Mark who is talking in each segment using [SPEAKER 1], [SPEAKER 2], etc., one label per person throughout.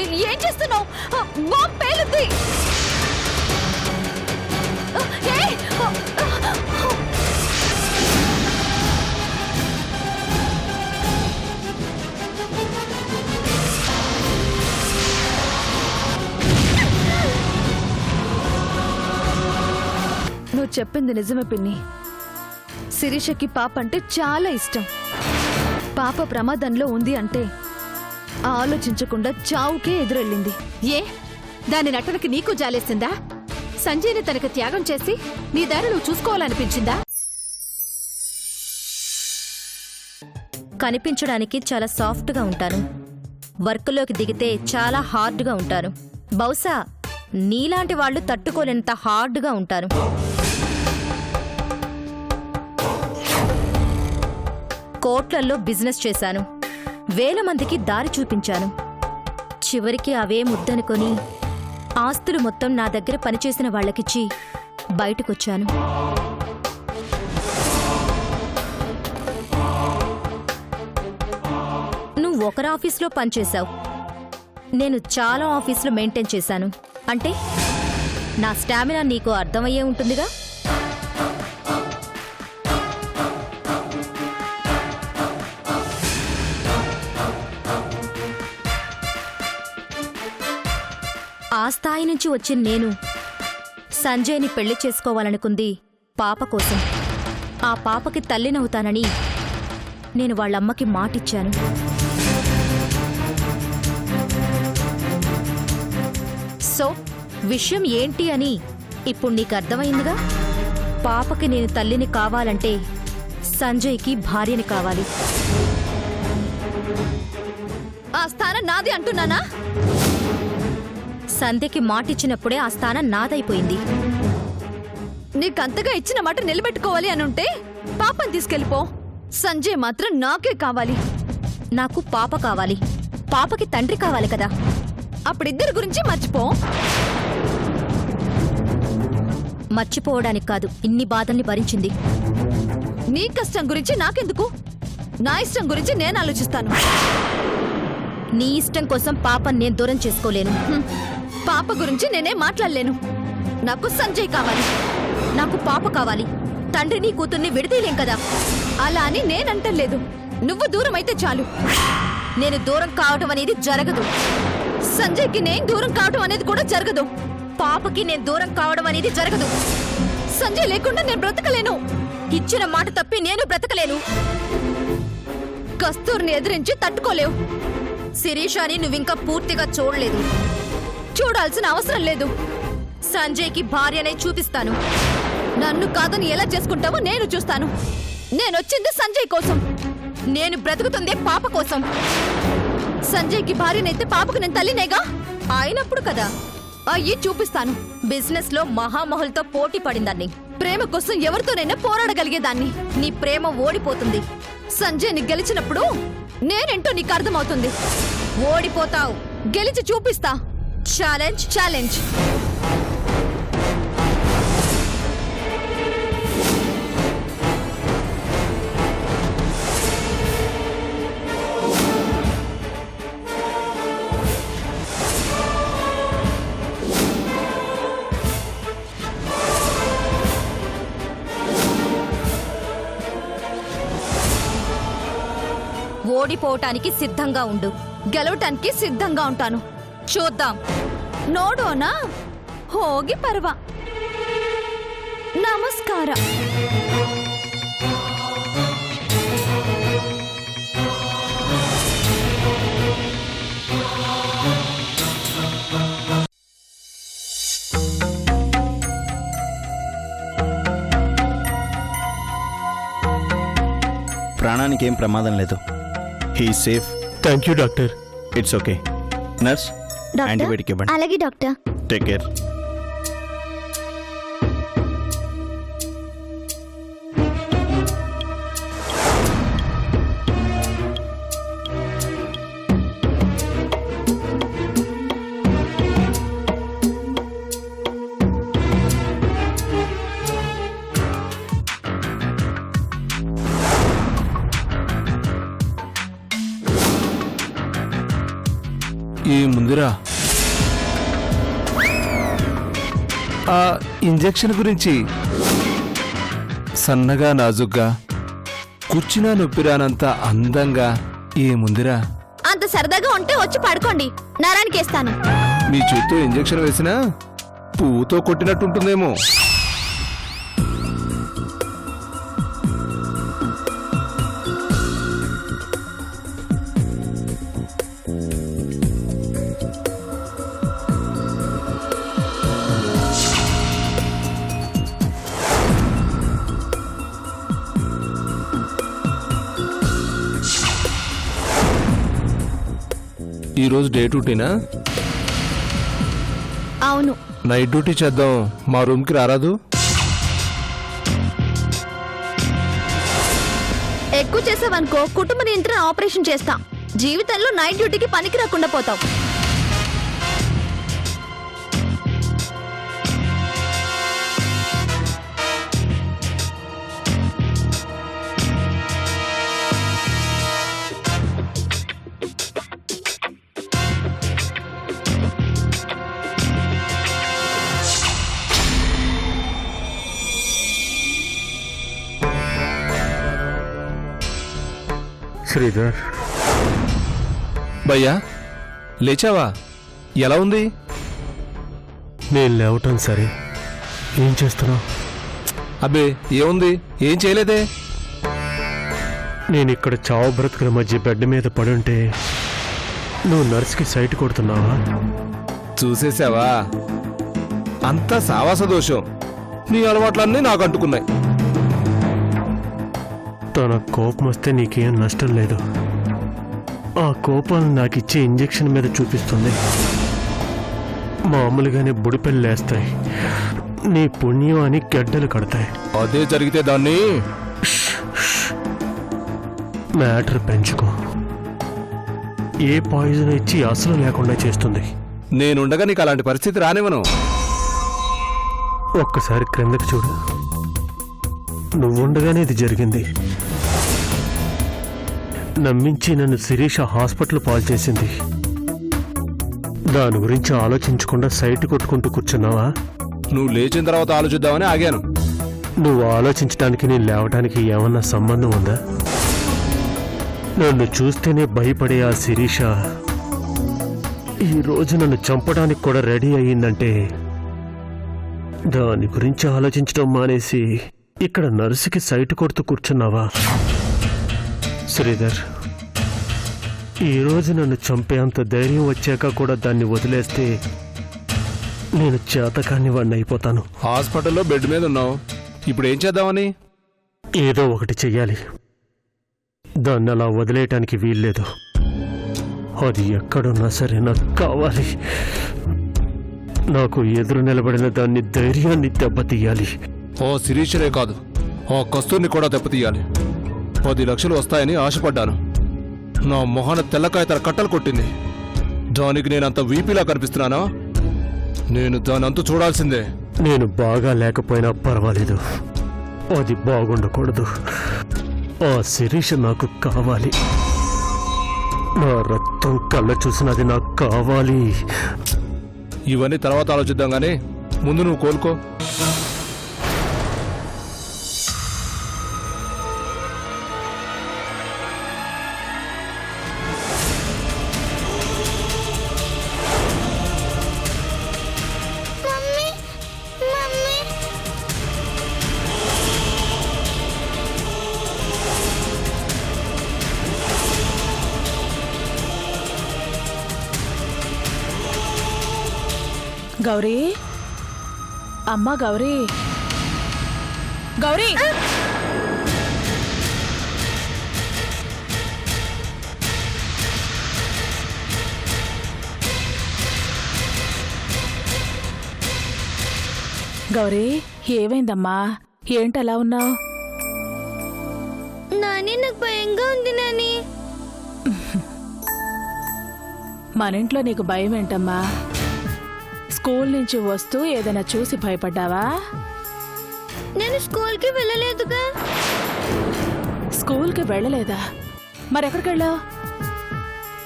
[SPEAKER 1] ఏం చేస్తున్నావు? బాంబ్ పేలుద్ది. నువ్వు చెప్పింది నిజమే పిన్ని. శిరీషకి పాప అంటే చాలా ఇష్టం. పాప ప్రమాదంలో ఉంది అంటే ఆలోచించకుండా చావుకే ఎదురెళ్ళింది.
[SPEAKER 2] ఏ? దాని నటనకి నీకు జాలేసిందా? సంజయ్ని తనకు త్యాగం చేసి నీ దారి నువ్వు చూసుకోవాలనిపించిందా?
[SPEAKER 3] కనిపించడానికి చాలా సాఫ్ట్గా ఉంటాను వర్క్లోకి దిగితే చాలా హార్డ్గా ఉంటాను బహుశా నీలాంటి వాళ్ళు తట్టుకోలేనంత హార్డ్గా ఉంటారు. కోట్లల్లో బిజినెస్ చేశాను. వేల మందికి దారి చూపించాను. చివరికి అవే ముద్దనుకొని ఆస్తులు మొత్తం నా దగ్గర పనిచేసిన వాళ్ళకిచ్చి బయటకొచ్చాను. నువ్వు ఒకరి ఆఫీస్లో పనిచేశావు. నేను చాలా ఆఫీసులు మెయింటైన్ చేశాను. అంటే నా స్టామినా నీకు అర్థమయ్యే ఉంటుందిగా? నుంచి వచ్చిన నేను సంజయ్ని పెళ్ళి చేసుకోవాలనుకుంది పాప కోసం. ఆ పాపకి తల్లినవుతానని నేను వాళ్ళమ్మకి మాటిచ్చాను. సో విషయం ఏంటి అని ఇప్పుడు నీకు అర్థమైందిగా? పాపకి నేను తల్లిని కావాలంటే సంజయ్కి భార్యని కావాలి.
[SPEAKER 1] ఆ స్థానం నాది అంటున్నానా?
[SPEAKER 3] సంధ్యకి మాటిచ్చినప్పుడే ఆ స్థానం నాదైపోయింది.
[SPEAKER 1] నీకంతగా ఇచ్చిన మాట నిలబెట్టుకోవాలి అని ఉంటే పాపని తీసుకెళ్ళిపో. సంజయ్ మాత్రం నాకే కావాలి.
[SPEAKER 3] నాకు పాప కావాలి. పాపకి తండ్రి కావాలి కదా.
[SPEAKER 1] అప్పుడిద్దరి గురించి మర్చిపో.
[SPEAKER 3] మర్చిపోవడానికి కాదు ఇన్ని బాధల్ని భరించింది.
[SPEAKER 1] నీ కష్టం గురించి నాకెందుకు? నా ఇష్టం గురించి నేను ఆలోచిస్తాను.
[SPEAKER 3] నీ ఇష్టం కోసం పాపని నేను దూరం చేసుకోలేను.
[SPEAKER 1] పాప గురించి నేనే మాట్లాడలేను. నాకు సంజయ్ కావాలి.
[SPEAKER 3] నాకు పాప కావాలి. తండ్రిని కూతుర్ని విడదీయలేం కదా?
[SPEAKER 1] అలా అని నేనంటలేదు. నువ్వు దూరం అయితే చాలు.
[SPEAKER 3] నేను దూరం కావటం అనేది జరగదు.
[SPEAKER 1] సంజయ్కి నేను దూరం కావడం అనేది కూడా జరగదు.
[SPEAKER 3] పాపకి నేను దూరం కావడం అనేది జరగదు.
[SPEAKER 1] సంజయ్ లేకుండా నేను బ్రతకలేను.
[SPEAKER 3] ఇచ్చిన మాట తప్పి నేను బ్రతకలేను.
[SPEAKER 1] కస్తూర్ని ఎదిరించి తట్టుకోలేవు.
[SPEAKER 3] శిరీషాని నువ్వింకా పూర్తిగా చూడలేదు.
[SPEAKER 1] చూడాల్సిన అవసరం లేదు.
[SPEAKER 3] సంజయ్కి భార్యనే చూపిస్తాను.
[SPEAKER 1] నన్ను కాదని ఎలా చేసుకుంటావో నేను చూస్తాను. నేనొచ్చింది సంజయ్ కోసం.
[SPEAKER 3] నేను బ్రతుకుతుందే పాప కోసం.
[SPEAKER 1] సంజయ్కి భార్యనైతే పాపకు నేను తల్లినేగా?
[SPEAKER 3] అయినప్పుడు కదా.
[SPEAKER 1] అయ్యి చూపిస్తాను.
[SPEAKER 3] బిజినెస్లో మహామహులతో పోటీ పడిందాన్ని.
[SPEAKER 1] ప్రేమ కోసం ఎవరితోనైనా పోరాడగలిగేదాన్ని.
[SPEAKER 3] నీ ప్రేమ ఓడిపోతుంది.
[SPEAKER 1] సంజయ్ని గెలిచినప్పుడు నేనేంటో నీకు అర్థమవుతుంది.
[SPEAKER 3] ఓడిపోతావు.
[SPEAKER 1] గెలిచి చూపిస్తా.
[SPEAKER 3] ఛాలెంజ్
[SPEAKER 1] ఛాలెంజ్
[SPEAKER 3] ఓడిపోవటానికి సిద్ధంగా ఉండు.
[SPEAKER 1] గెలవటానికి సిద్ధంగా ఉంటాను.
[SPEAKER 3] చూద్దాం
[SPEAKER 1] ನೋಡೋಣ ಹೋಗಿ ಪರ್ವ ನಮಸ್ಕಾರ
[SPEAKER 4] ప్రాణానికి ఏం ప్రమాదం లేదు he safe
[SPEAKER 5] thank you doctor
[SPEAKER 4] it's okay nurse antibiotic ఇవ్వండి.
[SPEAKER 6] అలాగే డాక్టర్
[SPEAKER 4] టేక్ కేర్
[SPEAKER 5] ఇంజెక్షన్ గురించి. సన్నగా నాజుగ్గా కూర్చున్నా నొప్పిరానంత అందంగా ఏ ముందిరా
[SPEAKER 1] అంత సరదాగా ఉంటే వచ్చి పడుకోండి. నరానికి వేస్తాను
[SPEAKER 5] మీ చేత్తో ఇంజెక్షన్ వేసినా పువ్వుతో కొట్టినట్టుంటుందేమో. ఈరోజు డే డ్యూటీనా?
[SPEAKER 1] అవును.
[SPEAKER 5] నైట్ డ్యూటీ చేద్దాం. మా రూమ్కి రారాదు.
[SPEAKER 1] ఎక్కువ చేసావనుకో కుటుంబ నియంత్రణ ఆపరేషన్ చేస్తా. జీవితంలో నైట్ డ్యూటీకి పనికి రాకుండా పోతావు.
[SPEAKER 6] శ్రీధర్.
[SPEAKER 5] భయ్యా లేచావా? ఎలా ఉంది?
[SPEAKER 6] నేను లేవటం సరే. ఏం చేస్తున్నావు?
[SPEAKER 5] అబ్బే ఏముంది? ఏం చేయలేదే?
[SPEAKER 6] నేను ఇక్కడ చావు బ్రతుకుల మధ్య బెడ్ మీద పడుంటే నువ్వు నర్స్కి సైట్ కొడుతున్నావా?
[SPEAKER 5] చూసేసావా? అంతా సావాస దోషం. నీ అలవాట్లన్నీ నాకు అంటుకున్నాయి.
[SPEAKER 6] తన కోపం వస్తే నీకేం నష్టం లేదు. ఆ కోపాన్ని నాకు ఇచ్చే ఇంజెక్షన్ మీద చూపిస్తుంది. మామూలుగానే బుడిపెళ్ళు లేస్తాయి. నీ పుణ్యం అని గడ్డలు కడతాయి.
[SPEAKER 5] అదే జరిగితే దాన్ని?
[SPEAKER 6] మ్యాటర్ పెంచుకో. ఏ పాయిజన్ ఇచ్చి అసలు లేకుండా చేస్తుంది?
[SPEAKER 5] నేనుండగా నీకు అలాంటి పరిస్థితి రానివ్వను.
[SPEAKER 6] ఒక్కసారి క్రిందకి చూడు. నువ్వుండగానే ఇది జరిగింది. నమ్మించి నన్ను శిరీష హాస్పిటల్ పాలు చేసింది. దాని గురించి ఆలోచించకుండా సైట్ కొట్టుకుంటూ కూర్చున్నావా?
[SPEAKER 5] నువ్వు లేచిన తర్వాత ఆలోచిద్దామని ఆగాను.
[SPEAKER 6] నువ్వు ఆలోచించడానికి నేను లేవటానికి ఏమన్నా సంబంధం ఉందా? నన్ను చూస్తేనే భయపడే ఆ శిరీష ఈ రోజు నన్ను చంపడానికి కూడా రెడీ అయ్యిందంటే దాని గురించి ఆలోచించడం మానేసి ఇక్కడ నర్సుకి సైట్ కొడుతూ కూర్చున్నావా? శ్రీధర్ ఈ రోజు నన్ను చంపేంత ధైర్యం వచ్చాక కూడా దాన్ని వదిలేస్తే నేను చేతకాన్ని వాడిని అయిపోతాను.
[SPEAKER 5] హాస్పిటల్లో బెడ్ మీద ఉన్నావు. ఇప్పుడు ఏం చేద్దామని?
[SPEAKER 6] ఏదో ఒకటి చెయ్యాలి. దాన్ని అలా వదిలేయటానికి వీల్లేదు. అది ఎక్కడున్నా సరే నాకు కావాలి. నాకు ఎదురు నిలబడిన దాన్ని ధైర్యాన్ని దెబ్బతీయాలి.
[SPEAKER 5] ఓ శిరీషరే కాదు. ఓ కస్తూర్ని కూడా దెబ్బతీయాలి. పది లక్షలు వస్తాయని ఆశపడ్డాను. నా మొహన తెల్లకాయ తన కట్టలు కొట్టింది. దానికి నేనంత వీపీలా కనిపిస్తున్నానా? నేను దాని అంతు చూడాల్సిందే.
[SPEAKER 6] నేను బాగా లేకపోయినా పర్వాలేదు. అది బాగుండకూడదు. ఆ శిరీష నాకు కావాలి. నా రక్తం కళ్ళ చూసినది నాకు కావాలి.
[SPEAKER 5] ఇవన్నీ తర్వాత ఆలోచిద్దాం గానీ ముందు నువ్వు కోలుకో.
[SPEAKER 7] గౌరీ? అమ్మ గౌరీ. గౌరీ! గౌరీ ఏమైందమ్మా? ఏంటలా ఉన్నావు?
[SPEAKER 1] నాని నాకు భయంగా ఉంది నాని.
[SPEAKER 7] మన ఇంట్లో నీకు భయం ఏంటమ్మా? స్కూల్ నుంచి వస్తూ ఏదైనా చూసి భయపడ్డావా?
[SPEAKER 1] నేను స్కూల్కి వెళ్ళలేదుగా.
[SPEAKER 7] స్కూల్కి వెళ్ళలేదా? మరెక్కడికి వెళ్ళావు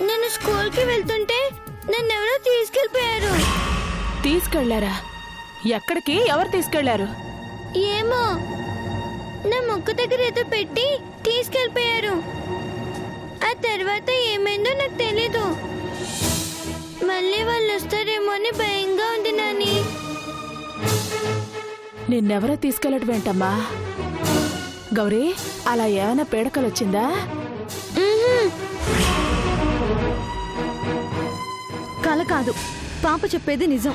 [SPEAKER 1] నేను స్కూల్కి వెళ్తుంటే నా ఎవరో తీసుకెళ్ళిపోయారు.
[SPEAKER 7] తీసుకెళ్ళారా ఎక్కడికి? ఎవరు తీసుకెళ్ళారు
[SPEAKER 1] ఏమో. నా ముక్కు దగ్గర ఏదో పెట్టి తీసుకెళ్ళిపోయారు. ఆ తర్వాత ఏమైందో నాకు తెలీదు. మళ్ళీ వాళ్ళు వస్తారేమో అని భయంగా ఉంది నాని.
[SPEAKER 7] నిన్నెవరో తీసుకెళ్ళటం ఏంటమ్మా గౌరీ అలా ఏమైనా పీడకలు వచ్చిందా
[SPEAKER 1] కల కాదు పాప చెప్పేది నిజం.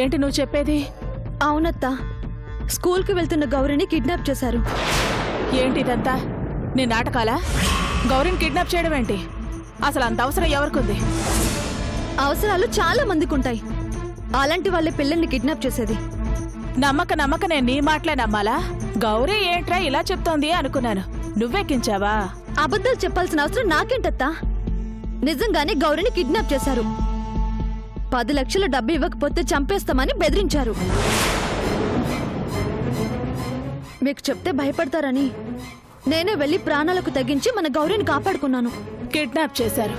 [SPEAKER 7] ఏంటి నువ్వు చెప్పేది?
[SPEAKER 1] అవునత్తా స్కూల్కి వెళ్తున్న గౌరిని కిడ్నాప్ చేశారు.
[SPEAKER 7] ఏంటి ఇదంతా నీ నాటకాలా? గౌరీని కిడ్నాప్ చేయడం ఏంటి అసలు అంత అవసరం ఎవరికుంది?
[SPEAKER 1] అవసరాలు చాలా మందికి ఉంటాయి అలాంటి వాళ్ళ పిల్లల్ని కిడ్నాప్ చేసేది.
[SPEAKER 7] నమ్మక నమ్మక నేను నీ మాటలే నమ్మాలా? గౌరీ ఏంట్రా ఇలా చెప్తోంది అనుకున్నాను. నువ్వెక్కించావా?
[SPEAKER 1] అబద్ధాలు చెప్పాల్సిన అవసరం నాకేంటత్తా? నిజంగానే గౌరిని కిడ్నాప్ చేశారు. పది లక్షల డబ్బు ఇవ్వకపోతే చంపేస్తామని బెదిరించారు. మీకు చెప్తే భయపడతారని నేనే వెళ్ళి ప్రాణాలకు తగ్గించి మన గౌరిని కాపాడుకున్నాను.
[SPEAKER 7] కిడ్నాప్ చేశారు.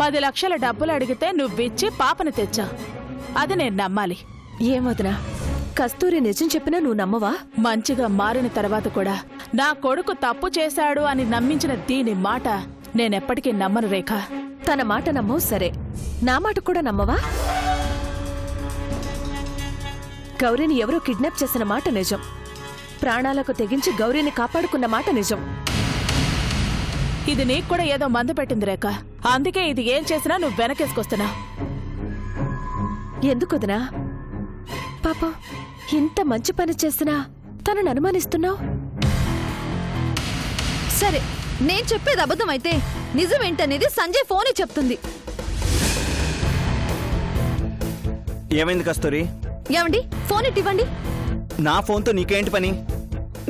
[SPEAKER 7] పది లక్షల డబ్బులు అడిగితే నువ్విచ్చి పాపని తెచ్చా. అది నేను నమ్మాలి.
[SPEAKER 2] ఏమొదనా కస్తూరి నిజం చెప్పినా నువ్వు నమ్మవా?
[SPEAKER 7] మంచిగా మారిన తర్వాత కూడా నా కొడుకు తప్పు చేశాడు అని నమ్మించిన దీని మాట నేనెప్పటికీ నమ్మను రేఖ.
[SPEAKER 2] తన మాట నమ్మవు సరే. నా మాట కూడా నమ్మవా? గౌరీని ఎవరో కిడ్నాప్ చేసిన మాట నిజం. ప్రాణాలకు తెగించి గౌరీని కాపాడుకున్న మాట నిజం.
[SPEAKER 7] ఇది నీకు కూడా ఏదో మందు పెట్టింది రేఖ. అందుకే ఇది ఏం చేసినా నువ్వు వెనకేసుకొస్తున్నా.
[SPEAKER 2] ఎందుకుదనా పాపం ఇంత మంచి పని చేసినా తనను అనుమానిస్తున్నావు?
[SPEAKER 1] సరే నేను చెప్పేది అబద్ధం అయితే నిజం ఏంటనేది సంజయ్ ఫోనే చెప్తుంది.
[SPEAKER 4] ఏమైంది కస్తూరి?
[SPEAKER 1] ఏమండి? ఫోన్ ఇటు ఇవ్వండి.
[SPEAKER 4] నా ఫోన్తో నీకేంటి పని?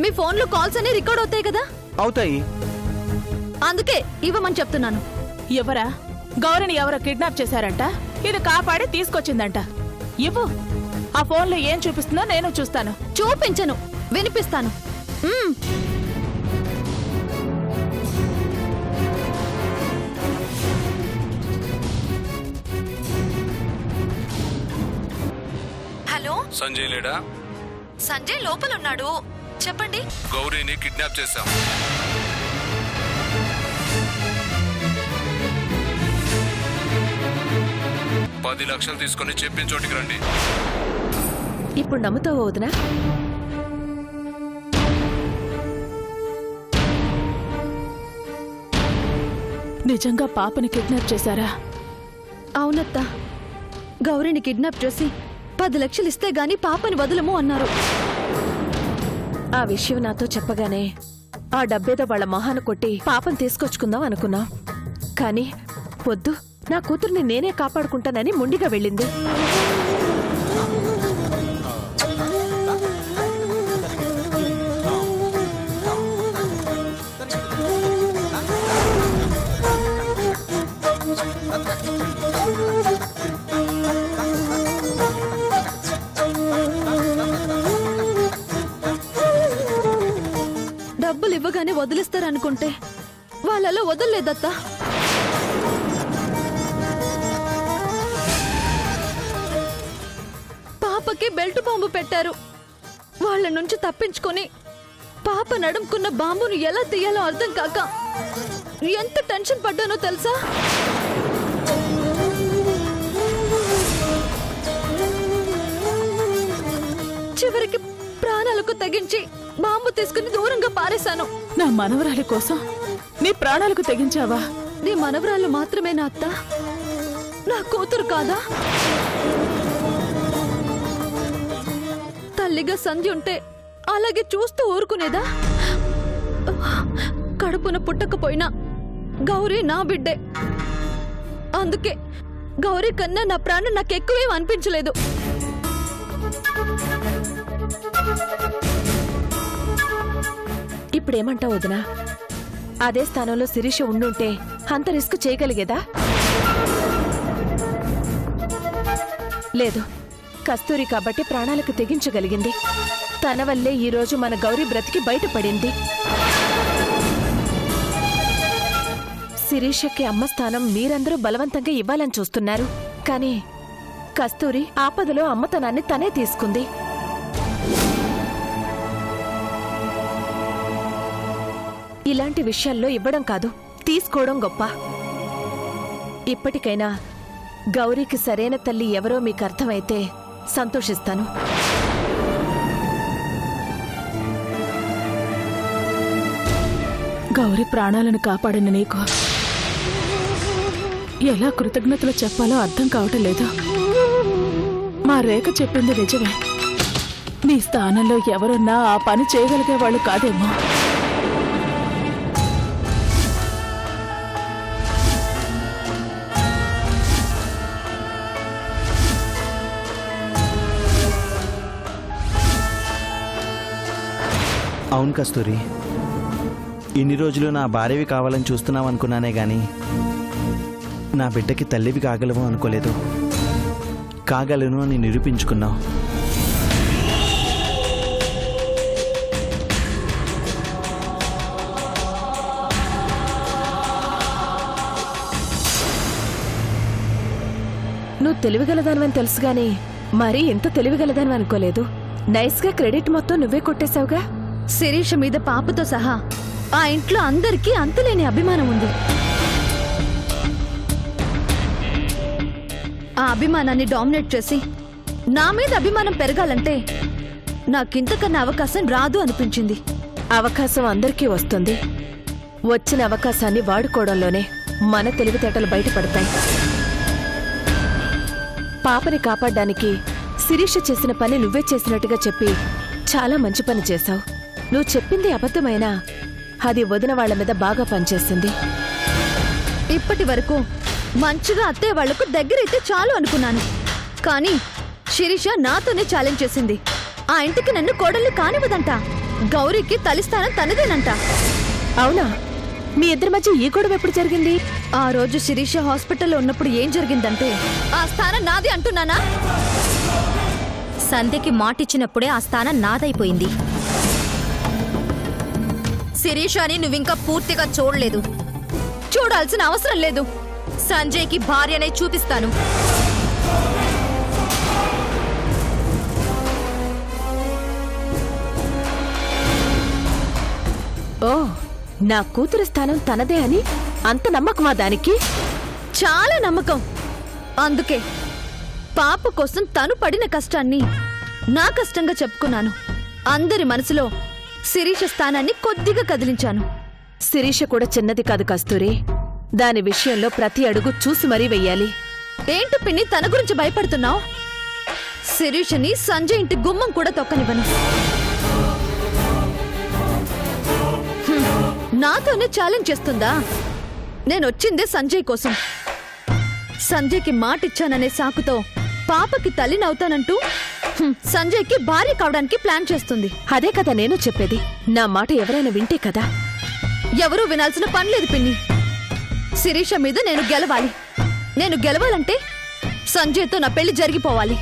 [SPEAKER 1] మీ ఫోన్లో కాల్స్ అన్ని రికార్డ్ అవుతాయి కదా?
[SPEAKER 4] అవుతాయి.
[SPEAKER 1] అందుకే ఇవ్వమని చెప్తున్నాను.
[SPEAKER 7] ఎవరా? గౌరిని ఎవరో కిడ్నాప్ చేశారంట. ఇది కాపాడి తీసుకొచ్చిందంట. ఇవ్వు. ఆ ఫోన్లో ఏం చూపిస్తుందో నేను చూస్తాను.
[SPEAKER 1] చూపించను. వినిపిస్తాను. మ్మ్. హలో?
[SPEAKER 5] సంజయ్ లేడా?
[SPEAKER 1] సంజయ్ లోపల ఉన్నాడు చెప్పండి.
[SPEAKER 5] గౌరీని కిడ్నాప్ చేశాం. పది లక్షలు తీసుకొని చెప్పిన చోటికి రండి.
[SPEAKER 2] ఇప్పుడు నమ్ముతావా వదినా?
[SPEAKER 7] నిజంగా పాపని కిడ్నాప్ చేశారా?
[SPEAKER 1] అవునత్తా. గౌరిని కిడ్నాప్ చేసి పది లక్షలు ఇస్తే గాని పాపని వదలము అన్నారు.
[SPEAKER 2] ఆ విషయం నాతో చెప్పగానే ఆ డబ్బేదో వాళ్ళ మొహాన కొట్టి పాపం తీసుకొచ్చుకుందాం అనుకున్నా. కానీ వద్దు నా కూతుర్ని నేనే కాపాడుకుంటానని ముండిగా వెళ్ళింది.
[SPEAKER 1] చెప్పగానే వదిలిస్తారనుకుంటే వాళ్ళలో వదలలేదత్తా. పాపకి బెల్ట్ బాంబు పెట్టారు. వాళ్ళ నుంచి తప్పించుకొని పాప నడుముకున్న బాంబును ఎలా తీయాలో అర్థం కాక ఎంత టెన్షన్ పడ్డానో తెలుసా? చివరికి ప్రాణాలకు తెగించి బాంబు తీసుకుని దూరంగా పారేశాను.
[SPEAKER 7] నా మనవరాలి కోసం నీ ప్రాణాలకు తెగించావా?
[SPEAKER 1] నీ మనవరాలు మాత్రమే నా అత్త? నా కూతురు కాదా? తల్లిగా సంధి ఉంటే అలాగే చూస్తూ ఊరుకునేదా? కడుపున పుట్టకపోయినా గౌరీ నా బిడ్డే. అందుకే గౌరీ కన్నా నా ప్రాణం నాకు ఎక్కువేం అనిపించలేదు.
[SPEAKER 2] ఇప్పుడేమంటావు వదినా? అదే స్థానంలో శిరీష ఉండుంటే అంత రిస్క్ చేయగలిగేదా? లేదు. కస్తూరి కాబట్టి ప్రాణాలకు తెగించగలిగింది. తన వల్లే ఈరోజు మన గౌరీ బ్రతికి బయటపడింది. శిరీషకి అమ్మ స్థానం మీరందరూ బలవంతంగా ఇవ్వాలని చూస్తున్నారు. కానీ కస్తూరి ఆపదలో అమ్మతనాన్ని తనే తీసుకుంది. ఇలాంటి విషయాల్లో ఇవ్వడం కాదు తీసుకోవడం గొప్ప. ఇప్పటికైనా గౌరీకి సరైన తల్లి ఎవరో మీకు అర్థమైతే సంతోషిస్తాను.
[SPEAKER 7] గౌరి ప్రాణాలను కాపాడిన నీకు. ఎలా కృతజ్ఞతలు చెప్పాలో అర్థం కావటం లేదు. మా రేఖ చెప్పింది నిజమే. నీ స్థానంలో ఎవరున్నా ఆ పని చేయగలిగే వాళ్ళు కాదేమో.
[SPEAKER 4] అవును కస్తూరి. ఇన్ని రోజులు నా భార్యవి కావాలని చూస్తున్నావు అనుకున్నానే గాని నా బిడ్డకి తల్లివి కాగలవు అనుకోలేదు. కాగలను అని నిరూపించుకున్నావు.
[SPEAKER 2] నువ్వు తెలివిగలదానివని తెలుసు కానీ మరీ ఎంత తెలివిగలదానివి అనుకోలేదు. నైస్గా క్రెడిట్ మొత్తం నువ్వే కొట్టేశావుగా?
[SPEAKER 1] శిరీష మీద పాపతో సహా ఆ ఇంట్లో అందరికీ అంతులేని అభిమానం ఉంది. ఆ అభిమానాన్ని డామినేట్ చేసి నా మీద అభిమానం పెరగాలంటే నాకింతకన్నా అవకాశం రాదు అనిపించింది.
[SPEAKER 2] అవకాశం అందరికీ వస్తుంది. వచ్చిన అవకాశాన్ని వాడుకోవడంలోనే మన తెలివితేటలు బయటపడతాయి. పాపని కాపాడడానికి శిరీష చేసిన పని నువ్వే చేసినట్టుగా చెప్పి చాలా మంచి పని చేశావు. నువ్వు చెప్పింది అబద్ధమైనా? అది వదిన వాళ్ళ మీద బాగా పనిచేసింది.
[SPEAKER 1] ఇప్పటి వరకు మంచిగా అత్తయ్య వాళ్ళకు దగ్గరైతే చాలు అనుకున్నాను. కానీ శిరీష నాతోనే ఛాలెంజ్ చేసింది. ఆ ఇంటికి నన్ను కోడళ్ళు కానివ్వదంట. గౌరీకి తలిస్థానం తనదేనంట.
[SPEAKER 2] అవునా? మీ ఇద్దరి మధ్య ఈ గొడవ ఎప్పుడు జరిగింది?
[SPEAKER 1] ఆ రోజు శిరీష హాస్పిటల్లో ఉన్నప్పుడు ఏం జరిగిందంటే ఆ స్థానం నాది అంటున్నానా?
[SPEAKER 3] సంధ్యకి మాటిచ్చినప్పుడే ఆ స్థానం నాదైపోయింది. శిరీషాని నువ్వింకా పూర్తిగా చూడలేదు.
[SPEAKER 1] చూడాల్సిన అవసరం లేదు.
[SPEAKER 3] సంజయ్కి భార్యనే చూపిస్తాను.
[SPEAKER 2] ఓ నా కూతురు స్థానం తనదే అని అంత నమ్మకమా దానికి?
[SPEAKER 1] చాలా నమ్మకం. అందుకే పాప కోసం తను పడిన కష్టాన్ని నా కష్టంగా చెప్పుకున్నాను. అందరి మనసులో శిరీష స్థానాన్ని కొద్దిగా కదిలించాను.
[SPEAKER 2] శిరీష కూడా చిన్నది కాదు కస్తూరి. దాని విషయంలో ప్రతి అడుగు చూసి మరీ వెయ్యాలి.
[SPEAKER 1] ఏంటి పిన్ని తన గురించి భయపడుతున్నావు? శిరీషని సంజయ్ ఇంటి గుమ్మం కూడా తొక్కనివ్వను. నాతోనే ఛాలెంజ్ చేస్తుందా? నేను వచ్చిందే సంజయ్ కోసం. సంజయ్కి మాట ఇచ్చాననే సాకుతో పాపకి తల్లినవుతానంటూ హ్మ్, సంజయ్కి భార్య కావడానికి ప్లాన్ చేస్తుంది.
[SPEAKER 2] అదే కదా నేను చెప్పేది. నా మాట ఎవరైనా వింటే కదా?
[SPEAKER 1] ఎవరూ వినాల్సిన పని లేదు పిన్ని. శిరీష మీద నేను గెలవాలి. నేను గెలవాలంటే సంజయ్తో నా పెళ్ళి జరిగిపోవాలి.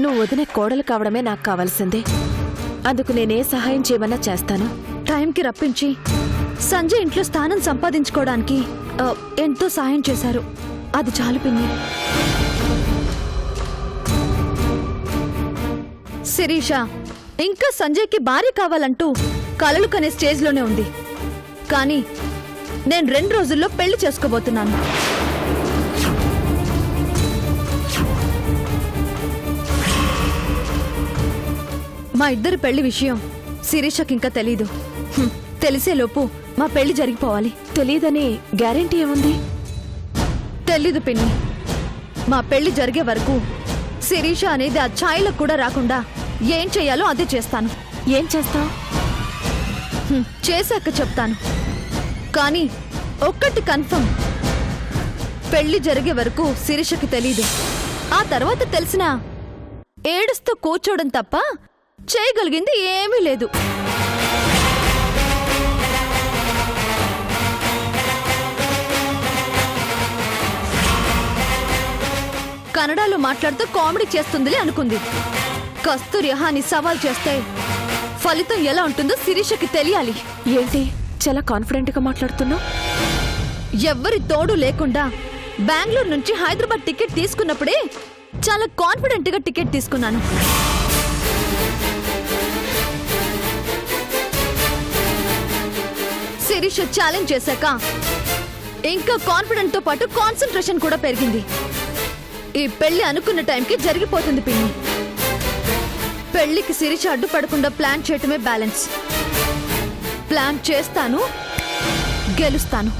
[SPEAKER 2] నువ్వు వదిన కోడలు కావడమే నాకు కావాల్సిందే. అందుకు నేనే సహాయం చేయమన్నా చేస్తాను.
[SPEAKER 1] టైంకి రప్పించి సంజయ్ ఇంట్లో స్థానం సంపాదించుకోవడానికి ఎంతో సాయం చేశారు. అది చాలు పిన్ని. శిరీష ఇంకా సంజయ్కి భార్య కావాలంటూ కలలు కనే స్టేజ్లోనే ఉంది. కానీ నేను రెండు రోజుల్లో పెళ్ళి చేసుకోబోతున్నాను. మా ఇద్దరి పెళ్ళి విషయం శిరీషకి ఇంకా తెలీదు తెలిసేలోపు మా పెళ్ళి జరిగిపోవాలి.
[SPEAKER 2] తెలియదని గ్యారెంటీ ఏముంది?
[SPEAKER 1] తెలీదు పిన్ని. మా పెళ్ళి జరిగే వరకు శిరీష అనేది ఆ ఛాయలకు కూడా రాకుండా ఏం చెయ్యాలో అదే చేస్తాను.
[SPEAKER 2] ఏం చేస్తావు?
[SPEAKER 1] చేశాక చెప్తాను. కానీ ఒక్కటి కన్ఫర్మ్. పెళ్ళి జరిగే వరకు శిరీషకి తెలీదు. ఆ తర్వాత తెలిసినా ఏడుస్తూ కూర్చోవడం తప్ప చేయగలిగింది ఏమీ లేదు. కన్నడలో మాట్లాడుతూ కామెడీ చేస్తుందిలే అనుకుంది. కస్తూరి హాని సవాల్ చేస్తే ఫలితం ఎలా ఉంటుందో శిరీషకి తెలియాలి.
[SPEAKER 2] ఏంటి? చాలా కాన్ఫిడెంట్గా మాట్లాడుతున్నావు?
[SPEAKER 1] ఎవ్వరి తోడు లేకుండా బెంగళూరు నుంచి హైదరాబాద్ టికెట్ తీసుకున్నప్పుడే చాలా కాన్ఫిడెంట్గా టికెట్ తీసుకున్నాను. శిరీష ఛాలెంజ్ చేశాక ఇంకా కాన్ఫిడెంట్తో పాటు కాన్సన్ట్రేషన్ కూడా పెరిగింది. ఈ పెళ్ళి అనుకున్న టైంకి జరిగిపోతుంది పిన్ని. పెళ్ళికి సిరిచి అడ్డుపడకుండా ప్లాన్ చేయటమే బ్యాలెన్స్. ప్లాన్ చేస్తాను గెలుస్తాను.